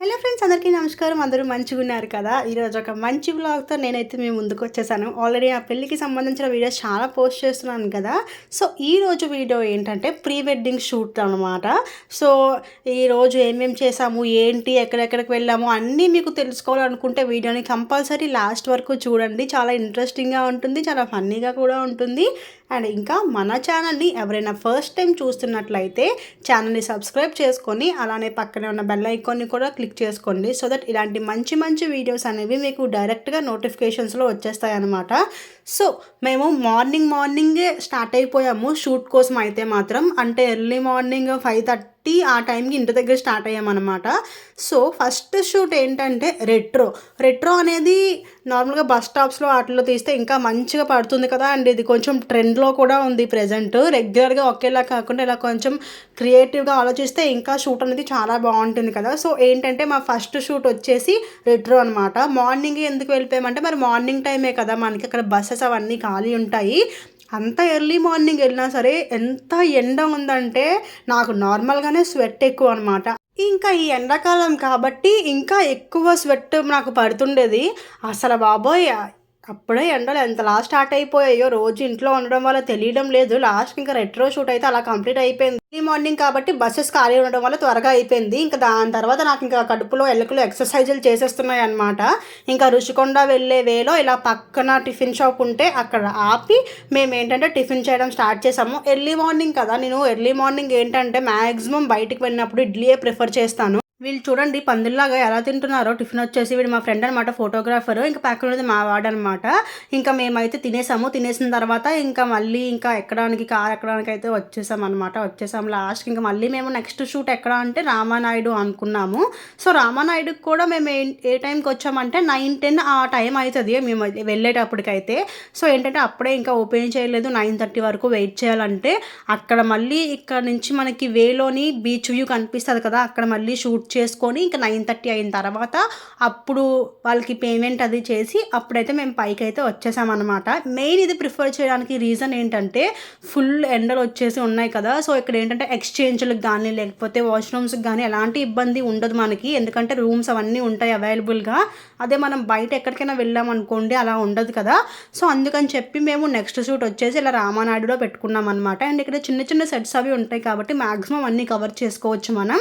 Hello friends అందరికీ నమస్కారం. అందరూ మంచిగా ఉన్నారు కదా? ఈరోజు ఒక మంచి బ్లాగ్తో నేనైతే మేము ముందుకు వచ్చేసాను. ఆల్రెడీ ఆ పెళ్ళికి సంబంధించిన వీడియోస్ చాలా పోస్ట్ చేస్తున్నాను కదా? సో ఈ రోజు వీడియో ఏంటంటే ప్రీ వెడ్డింగ్ షూట్ అనమాట సో ఈరోజు ఏమేమి చేసాము ఏంటి ఎక్కడెక్కడికి వెళ్ళాము అన్నీ మీకు తెలుసుకోవాలనుకుంటే వీడియోని కంపల్సరీ లాస్ట్ వరకు చూడండి. చాలా ఇంట్రెస్టింగ్గా ఉంటుంది చాలా ఫన్నీగా కూడా ఉంటుంది. అండ్ ఇంకా మన ఛానల్ని ఎవరైనా ఫస్ట్ టైం చూస్తున్నట్లయితే ఛానల్ని సబ్స్క్రైబ్ చేసుకొని అలానే పక్కనే ఉన్న బెల్ ఐకాన్ని కూడా క్లిక్ క్లిక్ చేసుకోండి. సో దట్ ఇలాంటి మంచి మంచి వీడియోస్ అనేవి మీకు డైరెక్ట్గా నోటిఫికేషన్స్లో వచ్చేస్తాయి అనమాట సో మేము మార్నింగ్ మార్నింగే స్టార్ట్ అయిపోయాము. షూట్ కోసం అయితే మాత్రం. అంటే early morning five thirty thirty ఆ టైంకి ఇంటి దగ్గర స్టార్ట్ అయ్యామన్నమాట. సో ఫస్ట్ షూట్ ఏంటంటే రెట్రో. రెట్రో అనేది నార్మల్గా బస్ స్టాప్స్లో వాటిలో తీస్తే ఇంకా మంచిగా పడుతుంది కదా. అండ్ ఇది కొంచెం ట్రెండ్లో కూడా ఉంది ప్రజెంట్. రెగ్యులర్గా ఒకేలా కాకుండా ఇలా కొంచెం క్రియేటివ్గా ఆలోచిస్తే ఇంకా షూట్ అనేది చాలా బాగుంటుంది కదా. సో ఏంటంటే మా ఫస్ట్ షూట్ వచ్చేసి రెట్రో అనమాట మార్నింగ్ ఎందుకు వెళ్ళిపోయామంటే మరి మార్నింగ్ టైమే కదా మనకి. అక్కడ బస్సెస్ అవన్నీ ఖాళీ ఉంటాయి. అంత ఎర్లీ మార్నింగ్ వెళ్ళినా సరే ఎంత ఎండ ఉందంటే నాకు నార్మల్గానే స్వెట్ ఎక్కువ అనమాట ఇంకా ఈ ఎండాకాలం కాబట్టి ఇంకా ఎక్కువ స్వెట్ నాకు పడుతుండేది. అసలు బాబోయ్ అప్పుడే ఎండలు ఎంతలా స్టార్ట్ అయిపోయాయో రోజు ఇంట్లో ఉండడం వల్ల తెలియడం లేదు. లాస్ట్ ఇంకా రెట్రో షూట్ అయితే అలా కంప్లీట్ అయిపోయింది. ఈ మార్నింగ్ కాబట్టి బస్సెస్ ఖాళీ ఉండడం వల్ల త్వరగా అయిపోయింది. ఇంకా దాని తర్వాత నాకు ఇంకా కడుపులో ఎల్లకలు ఎక్సర్సైజులు చేసేస్తున్నాయి అనమాట ఇంకా రుషికొండ వెళ్ళే వేలో ఇలా పక్కన టిఫిన్ షాప్ ఉంటే అక్కడ ఆపి మేము ఏంటంటే టిఫిన్ చేయడం స్టార్ట్ చేసాము ఎర్లీ మార్నింగ్ కదా నేను ఎర్లీ మార్నింగ్ ఏంటంటే మ్యాక్సిమం బయటికి వెళ్ళినప్పుడు ఇడ్లీయే ప్రిఫర్ చేస్తాను. వీళ్ళు చూడండి పందుల్లాగా ఎలా తింటున్నారో. టిఫిన్ వచ్చేసి వీడు మా ఫ్రెండ్ అనమాట ఫోటోగ్రాఫర్. ఇంకా పక్కన ఉన్నది మా వాడనమాట ఇంకా మేమైతే తినేసాము. తినేసిన తర్వాత ఇంకా మళ్ళీ ఇంకా ఎక్కడానికి కార్ ఎక్కడానికి అయితే వచ్చేసాం అనమాట వచ్చేసాం లాస్ట్ ఇంకా మళ్ళీ మేము నెక్స్ట్ షూట్ ఎక్కడ అంటే రామానాయుడు అనుకున్నాము. సో రామానాయుడుకి కూడా మేము ఏ టైంకి వచ్చామంటే నైన్ టెన్ ఆ టైం అవుతుంది మేము వెళ్ళేటప్పటికైతే. సో ఏంటంటే అప్పుడే ఇంకా ఓపెన్ చేయలేదు. నైన్ థర్టీ వరకు వెయిట్ చేయాలంటే అక్కడ మళ్ళీ ఇక్కడ నుంచి మనకి వేలోని బీచ్ వ్యూ కనిపిస్తుంది కదా అక్కడ మళ్ళీ షూట్ చేసుకొని ఇంకా నైన్ థర్టీ అయిన తర్వాత అప్పుడు వాళ్ళకి పేమెంట్ అది చేసి అప్పుడైతే మేము పైకి అయితే వచ్చేసామన్నమాట. మెయిన్ ఇది ప్రిఫర్ చేయడానికి రీజన్ ఏంటంటే ఫుల్ ఎండలు వచ్చేసి ఉన్నాయి కదా. సో ఇక్కడ ఏంటంటే ఎక్స్చేంజ్లకు కానీ లేకపోతే వాష్రూమ్స్కి కానీ ఎలాంటి ఇబ్బంది ఉండదు మనకి. ఎందుకంటే రూమ్స్ అవన్నీ ఉంటాయి అవైలబుల్గా అదే మనం బయట ఎక్కడికైనా వెళ్ళామనుకోండి అలా ఉండదు కదా. సో అందుకని చెప్పి మేము నెక్స్ట్ షూట్ వచ్చేసి ఇలా రామానాయుడులో పెట్టుకున్నాం అనమాట అండ్ ఇక్కడ చిన్న చిన్న సెట్స్ అవి ఉంటాయి కాబట్టి మ్యాక్సిమం అన్నీ కవర్ చేసుకోవచ్చు మనం.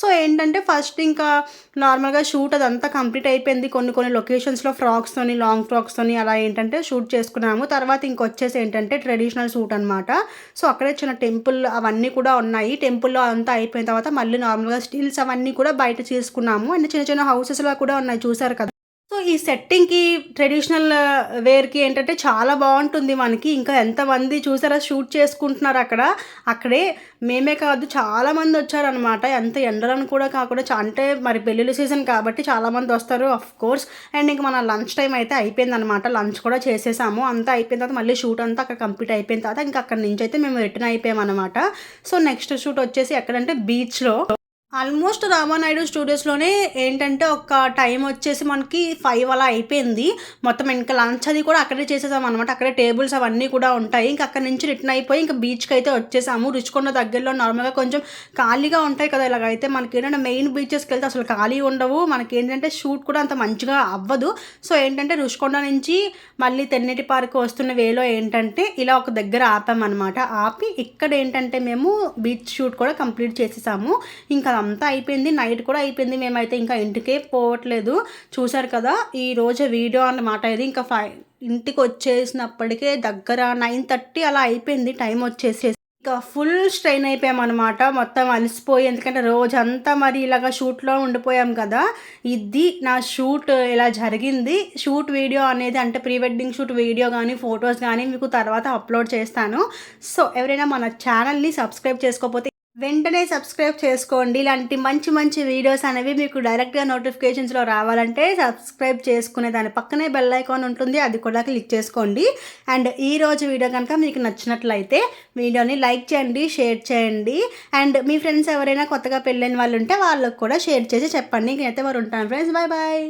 సో ఏంటంటే ఫస్ట్ ఇంకా నార్మల్గా షూట్ అదంతా కంప్లీట్ అయిపోయింది. కొన్ని కొన్ని లొకేషన్స్లో ఫ్రాక్స్తోని లాంగ్ ఫ్రాక్స్తోని అలా ఏంటంటే షూట్ చేసుకున్నాము. తర్వాత ఇంకొచ్చేసి ఏంటంటే ట్రెడిషనల్ షూట్ అనమాట సో అక్కడే చిన్న టెంపుల్ అవన్నీ కూడా ఉన్నాయి. టెంపుల్లో అంతా అయిపోయిన తర్వాత మళ్ళీ నార్మల్గా స్టిల్స్ అవన్నీ కూడా బయట చేసుకున్నాము. అండ్ చిన్న చిన్న హౌసెస్లో కూడా ఉన్నాయి. చూసారు కదా? సో ఈ సెట్టింగ్కి ట్రెడిషనల్ వేర్కి ఏంటంటే చాలా బాగుంటుంది మనకి. ఇంకా ఎంతమంది చూసారా షూట్ చేసుకుంటున్నారు అక్కడ. అక్కడే మేమే కాదు చాలామంది వచ్చారనమాట ఎంత ఎండలను కూడా కాకుండా అంటే మరి పెళ్ళిళ్ళ సీజన్ కాబట్టి చాలామంది వస్తారు ఆఫ్ కోర్స్ అండ్ ఇంక మన లంచ్ టైం అయితే అయిపోయిందనమాట లంచ్ కూడా చేసేసాము. అంతా అయిపోయిన తర్వాత మళ్ళీ షూట్ అంతా అక్కడ కంప్లీట్ అయిపోయిన తర్వాత ఇంకా అక్కడ నుంచి అయితే మేము రిటర్న్ అయిపోయామన్నమాట. సో నెక్స్ట్ షూట్ వచ్చేసి ఎక్కడంటే బీచ్లో ఆల్మోస్ట్ రామానాయుడు స్టూడియోస్లోనే ఏంటంటే ఒక టైం వచ్చేసి మనకి ఫైవ్ అలా అయిపోయింది. మొత్తం ఇంకా లంచ్ అది కూడా అక్కడే చేసేసాం అనమాట అక్కడే టేబుల్స్ అవన్నీ కూడా ఉంటాయి. ఇంకా అక్కడ నుంచి రిటర్న్ అయిపోయి ఇంకా బీచ్కి అయితే వచ్చేసాము. రుచికొండ దగ్గరలో నార్మల్గా కొంచెం ఖాళీగా ఉంటాయి కదా. ఇలాగైతే మనకి ఏంటంటే మెయిన్ బీచెస్కి వెళ్తే అసలు ఖాళీ ఉండవు. మనకి ఏంటంటే షూట్ కూడా అంత మంచిగా అవ్వదు. సో ఏంటంటే రుషికొండ నుంచి మళ్ళీ తెన్నటి పార్క్ వస్తున్న వేలో ఏంటంటే ఇలా ఒక దగ్గర ఆపామన్నమాట. ఆపి ఇక్కడ ఏంటంటే మేము బీచ్ షూట్ కూడా కంప్లీట్ చేసేసాము. ఇంకా అంతా అయిపోయింది నైట్ కూడా అయిపోయింది. మేమైతే ఇంకా ఇంటికే పోవట్లేదు. చూశారు కదా ఈ రోజు వీడియో అన్నమాట ఇది. ఇంకా ఫైవ్ ఇంటికి వచ్చేసినప్పటికే దగ్గర నైన్ థర్టీ అలా అయిపోయింది టైం వచ్చేసి ఇంకా ఫుల్ స్ట్రెయిన్ అయిపోయామన్నమాట మొత్తం అలసిపోయి ఎందుకంటే రోజంతా మరి ఇలాగ షూట్లో ఉండిపోయాం కదా. ఇది నా షూట్ ఇలా జరిగింది. షూట్ వీడియో అనేది అంటే ప్రీ వెడ్డింగ్ షూట్ వీడియో కానీ ఫొటోస్ కానీ మీకు తర్వాత అప్లోడ్ చేస్తాను. సో ఎవరైనా మన ఛానల్ని సబ్స్క్రైబ్ చేసుకోకపోతే వెంటనే సబ్స్క్రైబ్ చేసుకోండి. ఇలాంటి మంచి మంచి వీడియోస్ అనేవి మీకు డైరెక్ట్గా నోటిఫికేషన్స్లో రావాలంటే సబ్స్క్రైబ్ చేసుకునే దాని పక్కనే బెల్ ఐకాన్ ఉంటుంది. అది కూడా క్లిక్ చేసుకోండి. అండ్ ఈ రోజు వీడియో కనుక మీకు నచ్చినట్లయితే వీడియోని లైక్ చేయండి షేర్ చేయండి. అండ్ మీ ఫ్రెండ్స్ ఎవరైనా కొత్తగా పెళ్ళైన వాళ్ళు ఉంటే వాళ్ళకు కూడా షేర్ చేసి చెప్పండి. ఇంకైతే వారు ఉంటాను. Friends bye bye